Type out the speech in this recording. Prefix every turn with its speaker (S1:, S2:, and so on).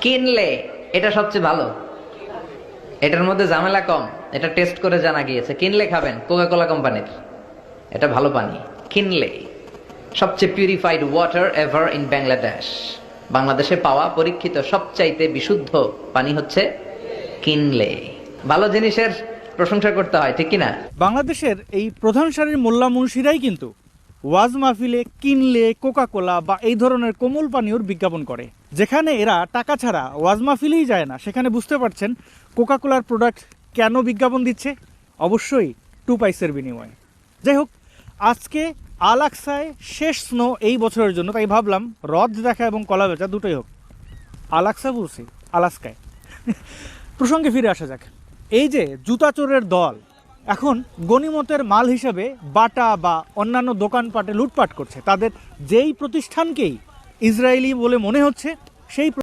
S1: কিনলে এটা সবচেয়ে ভালো। এটার মধ্যে ঝামেলা কম। এটা টেস্ট করে জানা গিয়েছে। কিনলে খাবেন কোকা কোলা কোম্পানির এটা ভালো পানি। কিনলে সবচেয়ে purified water ever in Bangladesh বাংলাদেশে পাওয়া পরীক্ষিত সবচাইতে বিশুদ্ধ পানি হচ্ছে কিনলে। ভালো জিনিসের প্রশংসা করতে হয়, ঠিক কিনা?
S2: বাংলাদেশের এই প্রধান সারির মোল্লা মুন্সিরাই কিন্তু ওয়াজ মাহফিলে কিনলে কোকা কোলা বা এই ধরনের কোমল পানীয়র বিজ্ঞাপন করে। যেখানে এরা টাকা ছাড়া ওয়াজ মাহফিলেই যায় না। সেখানে বুঝতে পারছেন কোকা কোলার প্রোডাক্ট কেন বিজ্ঞাপন দিচ্ছে? অবশ্যই টু পাইসের বিনিময়ে। যাই হোক, আজকে আলাক্সায় শেষ স্নো এই বছরের জন্য, তাই ভাবলাম হ্রদ দেখা এবং কলা বেচা দুটোই হোক। আলাক্সা বলছি, আলাস্কায়। প্রসঙ্গে ফিরে আসা যাক। এই যে জুতা চোরের দল এখন গণিমতের মাল হিসাবে বাটা বা অন্যান্য দোকানপাটে লুটপাট করছে। তাদের যেই প্রতিষ্ঠানকেই ইসরায়েলি বলে মনে হচ্ছে, সেই